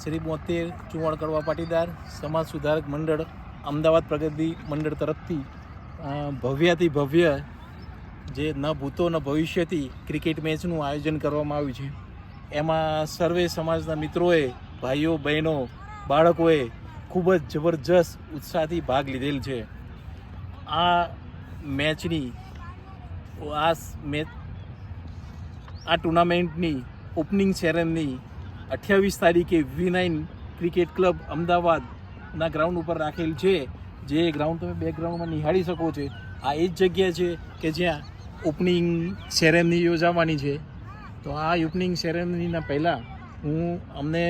શ્રી બોતેર ચુવાણ કડવા પાટીદાર, સમાજ સુધારક મંડળ, અમદાવાદ પ્રગતિ મંડળ તરફથી ભવ્યાથી ભવ્ય જે ન ભૂતો ન ભવિષ્યથી ક્રિકેટ મેચનું આયોજન કરવામાં આવ્યું છે. એમાં સર્વે સમાજના મિત્રોએ, ભાઈઓ, બહેનો, બાળકોએ ખૂબ જ જબરજસ્ત ઉત્સાહથી ભાગ લીધેલ છે. આ મેચની, આ મેચ, આ ટુર્નામેન્ટની, ઓપનિંગ સેરેમની અઠ્યાવીસ તારીખે વી નાઇન ક્રિકેટ ક્લબ અમદાવાદના ગ્રાઉન્ડ ઉપર રાખેલ છે. જે ગ્રાઉન્ડ તમે બેકગ્રાઉન્ડમાં નિહાળી શકો છો. આ એ જ જગ્યા છે કે જ્યાં ઓપનિંગ સેરેમની યોજાવાની છે. તો આ ઓપનિંગ સેરેમનીના પહેલાં હું અમને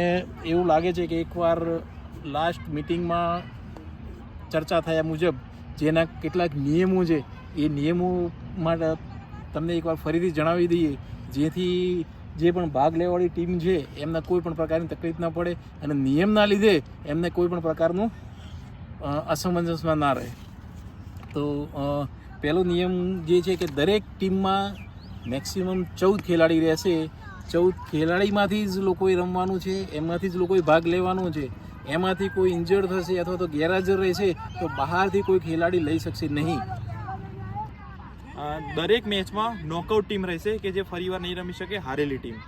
એવું લાગે છે કે એકવાર લાસ્ટ મિટિંગમાં ચર્ચા થયા મુજબ જેના કેટલાક નિયમો છે, એ નિયમો માટે તમને એકવાર ફરીથી જણાવી દઈએ. જેથી જે પણ ભાગ લેવાવાળી ટીમ છે, એમને કોઈ પણ પ્રકારની તકલીફ ના પડે અને નિયમના લીધે એમને કોઈ પણ પ્રકારનું અસમંજસમાં ના રહે. તો પહેલો નિયમ જે છે કે દરેક ટીમમાં મેક્સિમમ ચૌદ ખેલાડી રહેશે. ચૌદ ખેલાડીમાંથી જ લોકોએ રમવાનું છે, એમાંથી જ લોકોએ ભાગ લેવાનો છે. એમાંથી કોઈ ઇન્જર્ડ થશે અથવા તો ગેરહાજર રહેશે, તો બહારથી કોઈ ખેલાડી લઈ શકશે નહીં. દરેક મેચમાં નોકઆઉટ ટીમ રહેશે કે જે ફરીવાર નહીં રમી શકે હારેલી ટીમ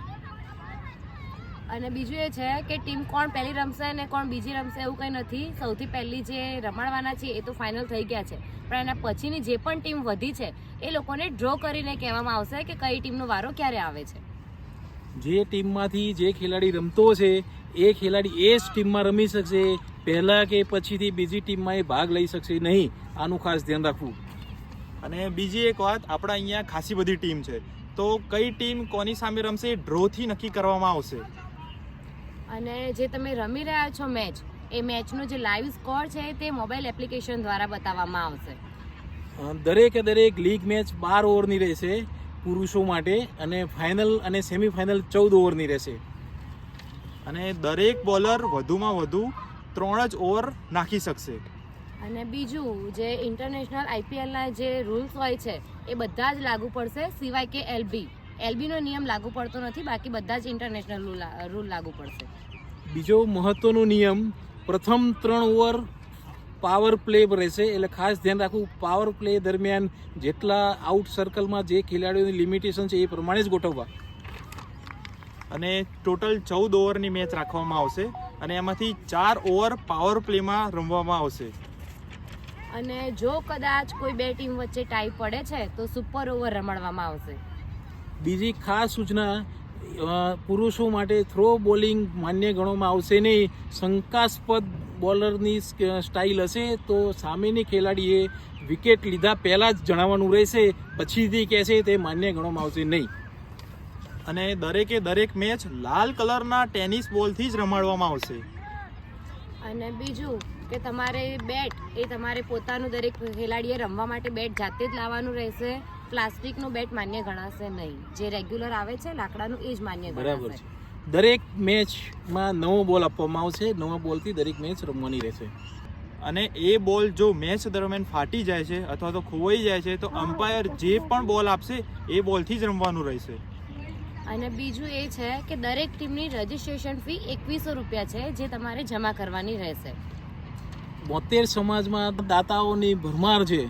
અને બીજું એ છે કે ટીમ કોણ પહેલી રમશે અને કોણ બીજી રમશે એવું કંઈ નથી. સૌથી પહેલી જે રમાડવાના છે એ તો ફાઇનલ થઈ ગયા છે. પણ એના પછીની જે પણ ટીમ વધી છે એ લોકોને ડ્રો કરીને કહેવામાં આવશે કે કઈ ટીમનો વારો ક્યારે આવે છે. જે ટીમમાંથી જે ખેલાડી રમતો છે એ ખેલાડી એ જ ટીમમાં રમી શકશે. પહેલાં કે પછીથી બીજી ટીમમાં એ ભાગ લઈ શકશે નહીં. આનું ખાસ ધ્યાન રાખવું. અને બીજી એક વાત આપણા અહીંયા ખાસી બધી ટીમ છે. તો કઈ ટીમ કોની સામે રમશે એ ડ્રોથી નક્કી કરવામાં આવશે. અને જે તમે રમી રહ્યા છો મેચ એ મેચનો જે લાઈવ સ્કોર છે તે મોબાઈલ એપ્લિકેશન દ્વારા બતાવવામાં આવશે. દરેકે દરેક લીગ મેચ બાર ઓવરની રહેશે પુરુષો માટે અને ફાઇનલ અને સેમિફાઇનલ ચૌદ ઓવરની રહેશે. અને દરેક બોલર વધુમાં વધુ ત્રણ જ ઓવર નાખી શકશે. અને બીજું જે ઇન્ટરનેશનલ આઈપીએલના જે રૂલ્સ હોય છે, એ બધા જ લાગુ પડશે સિવાય કે એલબી એલબીનો નિયમ લાગુ પડતો નથી, બાકી બધા જ ઇન્ટરનેશનલ રૂલ લાગુ પડશે. બીજો મહત્વનો નિયમ, પ્રથમ ત્રણ ઓવર પાવર પ્લે રહેશે. એટલે ખાસ ધ્યાન રાખવું પાવર પ્લે દરમિયાન જેટલા આઉટ સર્કલમાં જે ખેલાડીઓની લિમિટેશન છે એ પ્રમાણે જ ગોઠવવા. અને ટોટલ ચૌદ ઓવરની મેચ રાખવામાં આવશે. અને એમાંથી ચાર ઓવર પાવર પ્લેમાં રમવામાં આવશે. અને જો કદાચ કોઈ બે ટીમ વચ્ચે ટાઈ પડે છે તો સુપર ઓવર રમાડવામાં આવશે. બીજી ખાસ સૂચના પુરુષો માટે થ્રો બોલિંગ માન્ય ગણવામાં આવશે નહીં. શંકાસ્પદ બોલરની સ્ટાઇલ હશે તો સામેની ખેલાડીએ વિકેટ લીધા પહેલાં જ જણાવવાનું રહેશે. પછીથી કહેશે તે માન્ય ગણવામાં આવશે નહીં. અને દરેકે દરેક મેચ લાલ કલરના ટેનિસ બોલથી જ રમાડવામાં આવશે. અને બીજું કે તમારે બેટ એ તમારે પોતાનું દરેક ખેલાડીએ રમવા માટે બેટ જાતે જ લાવવાનું રહેશે. પ્લાસ્ટિકનું બેટ માન્ય ગણાશે નહીં. જે રેગ્યુલર આવે છે લાકડાનું એ જ માન્ય ગણાશે. દરેક મેચમાં નવો બોલ આપવામાં આવશે. નવા બોલથી દરેક મેચ રમવાની રહેશે. અને એ બોલ જો મેચ દરમિયાન ફાટી જાય છે અથવા તો ખોવાઈ જાય છે તો અમ્પાયર જે પણ બોલ આપશે એ બોલથી જ રમવાનું રહેશે. અને બીજું એ છે કે દરેક ટીમની રજિસ્ટ્રેશન ફી એકવીસો રૂપિયા છે જે તમારે જમા કરવાની રહેશે. બોતેર સમાજમાં દાતાઓની ભરમાર છે.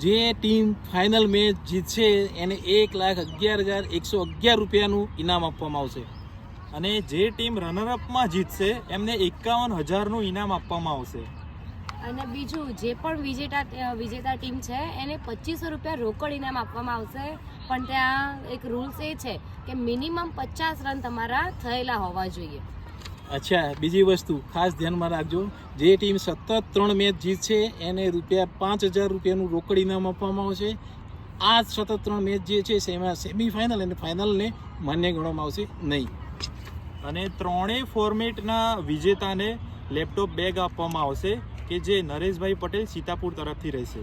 જે ટીમ ફાઇનલ મેચ જીતશે, એને એક લાખ અગિયાર હજાર એકસો અગિયાર રૂપિયાનું ઇનામ આપવામાં આવશે. અને જે ટીમ રનરઅપમાં જીતશે, એમને એકાવન હજારનું ઇનામ આપવામાં આવશે. અને બીજું, જે પણ વિજેતા વિજેતા ટીમ છે, એને પચીસો રૂપિયા રોકડ ઇનામ આપવામાં આવશે. પણ ત્યાં એક રૂલ્સ એ છે કે મિનિમમ પચાસ રન તમારા થયેલા હોવા જોઈએ. અચ્છા, બીજી વસ્તુ ખાસ ધ્યાનમાં રાખજો. જે ટીમ સતત ત્રણ મેચ જીતશે, એને રૂપિયા પાંચ હજાર રૂપિયાનું રોકડ ઇનામ આપવામાં આવશે. આ સતત ત્રણ મેચ જે છે, એમાં સેમિફાઇનલ અને ફાઇનલને માન્ય ગણવામાં આવશે નહીં. અને ત્રણેય ફોર્મેટના વિજેતાને લેપટોપ બેગ આપવામાં આવશે, કે જે નરેશભાઈ પટેલ સીતાપુર તરફથી રહેશે.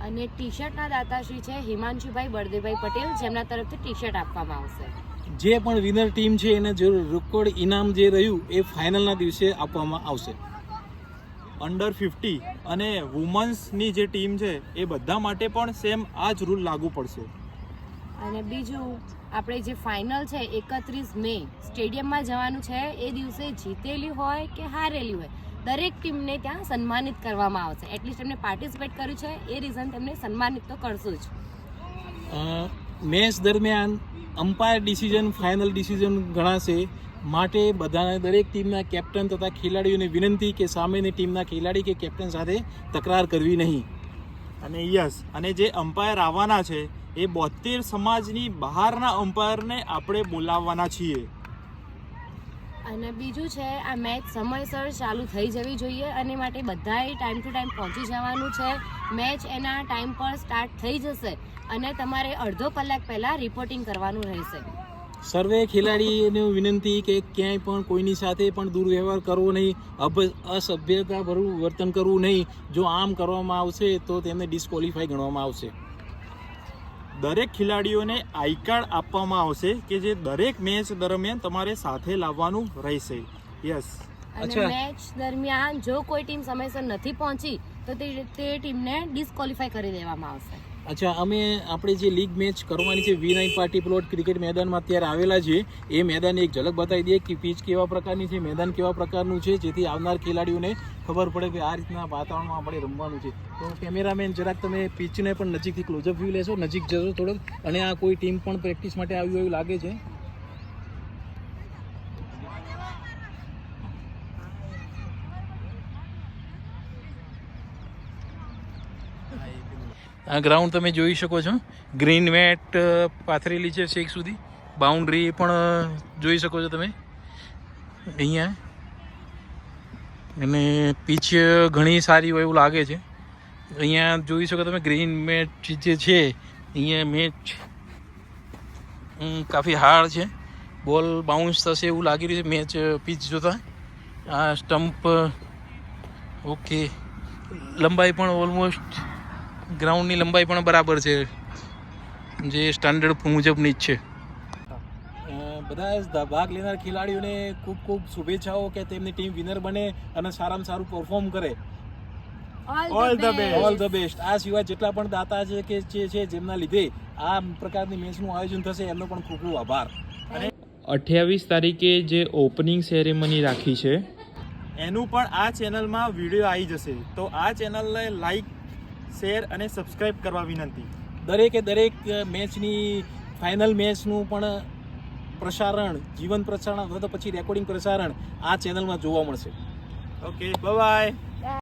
અને ટી શર્ટના દાતાશ્રી છે હિમાંશુભાઈ બળદેવભાઈ પટેલ, જેમના તરફથી ટી શર્ટ આપવામાં આવશે. જે પણ વિનર ટીમ છે એને જે રેકોર્ડ ઇનામ જે રહ્યું એ ફાઇનલના દિવસે આપવામાં આવશે. અંડર ફિફ્ટી અને વુમન્સની જે ટીમ છે એ બધા માટે પણ સેમ આ જ રૂલ લાગુ પડશે. અને બીજું આપણે જે ફાઇનલ છે એકત્રીસ મે સ્ટેડિયમમાં જવાનું છે એ દિવસે જીતેલી હોય કે હારેલી હોય દરેક ટીમને ત્યાં સન્માનિત કરવામાં આવશે. એટલીસ્ટ એમને પાર્ટિસિપેટ કર્યું છે એ રીઝન તેમને સન્માનિત તો કરશું જ. મેચ દરમિયાન અમ્પાયર ડિસિઝન ફાઇનલ ડિસિઝન ગણાશે. માટે બધાને દરેક ટીમના કેપ્ટન તથા ખેલાડીઓને વિનંતી કે સામેની ટીમના ખેલાડી કે કેપ્ટન સાથે તકરાર કરવી નહીં. અને યસ, અને જે અમ્પાયર આવવાના છે, એ બોતેર સમાજની બહારના અમ્પાયરને આપણે બોલાવવાના છીએ. અને બીજું છે, આ મેચ સમયસર ચાલુ થઈ જવી જોઈએ અને માટે બધાએ ટાઈમ ટુ ટાઈમ પહોંચી જવાનું છે. મેચ એના ટાઈમ પર સ્ટાર્ટ થઈ જશે અને તમારે અડધો કલાક પહેલાં રિપોર્ટિંગ કરવાનું રહેશે. સર્વે ખેલાડીને વિનંતી કે ક્યાંય પણ કોઈની સાથે પણ દુર્વ્યવહાર કરવો નહીં, અભ અસભ્યતાભરું વર્તન કરવું નહીં. જો આમ કરવામાં આવશે તો તેમને ડિસ્કોલિફાય ગણવામાં આવશે. દરેક ખેલાડીઓને આઈ કાર્ડ આપવામાં આવશે કે જે દરેક મેચ દરમિયાન તમારે સાથે લાવવાનું રહેશે. યસ અને મેચ દરમિયાન જો કોઈ ટીમ સમયસર નથી પહોંચી તો તે તે ટીમને ડિસ્કોલિફાય કરી દેવામાં આવશે. અચ્છા, અમે આપણે જે લીગ મેચ કરવાની છે V nine party plot cricket મેદાનમાં અત્યારે આવેલા છે, એ મેદાનની એક ઝલક બતાવી દઈએ કે પીચ કેવા પ્રકારની છે, મેદાન કેવા પ્રકારનું છે, જેથી આવનાર ખેલાડીઓને ખબર પડે કે આ રીતના વાતાવરણમાં આપણે રમવાનું છે. તો કેમેરામેન, જરાક તમે પીચને પણ નજીકથી ક્લોઝઅપ વ્યૂ લેશો, નજીક જશો થોડોક, અને આ કોઈ ટીમ પણ પ્રેક્ટિસ માટે આવ્યું એવું લાગે છે? આ ગ્રાઉન્ડ તમે જોઈ શકો છો. ગ્રીન મેટ પાથરેલી છે છેક સુધી. બાઉન્ડ્રી પણ જોઈ શકો છો તમે. અહીંયા. અને પીચ ઘણી સારી હોય એવું લાગે છે. અહીંયા જોઈ શકો તમે ગ્રીન મેટ જે છે, અહીંયા મેચ કાફી હાર્ડ છે. બોલ બાઉન્સ થશે એવું લાગી રહ્યું છે મેચ પીચ જોતા. આ સ્ટમ્પ ઓકે લંબાઈ પણ ઓલમોસ્ટ ગ્રાઉન્ડની લંબાઈ પણ બરાબર છે. જે સ્ટાન્ડર્ડ મુજબની જ છે. બધા ભાગ લેનાર ખેલાડીઓને ખૂબ ખૂબ શુભેચ્છાઓ કે તેમની ટીમ વિનર બને અને સારામાં સારું પરફોર્મ કરે. All the best all the best આ સિવાય જેટલા પણ દાતા છે કે જે છે જેમના લીધે આ પ્રકારની મેચનું આયોજન થશે એમનો પણ ખૂબ ખૂબ આભાર. અને અઠ્યાવીસ તારીખે જે ઓપનિંગ સેરેમની રાખી છે. એનું પણ આ ચેનલમાં વીડિયો આવી જશે. તો આ ચેનલને લાઈક શેર અને સબસ્ક્રાઈબ કરવા વિનંતી. દરેકે દરેક મેચની ફાઇનલ મેચનું પણ પ્રસારણ જીવન પ્રસારણ અથવા તો પછી રેકોર્ડિંગ પ્રસારણ આ ચેનલમાં જોવા મળશે. Okay bye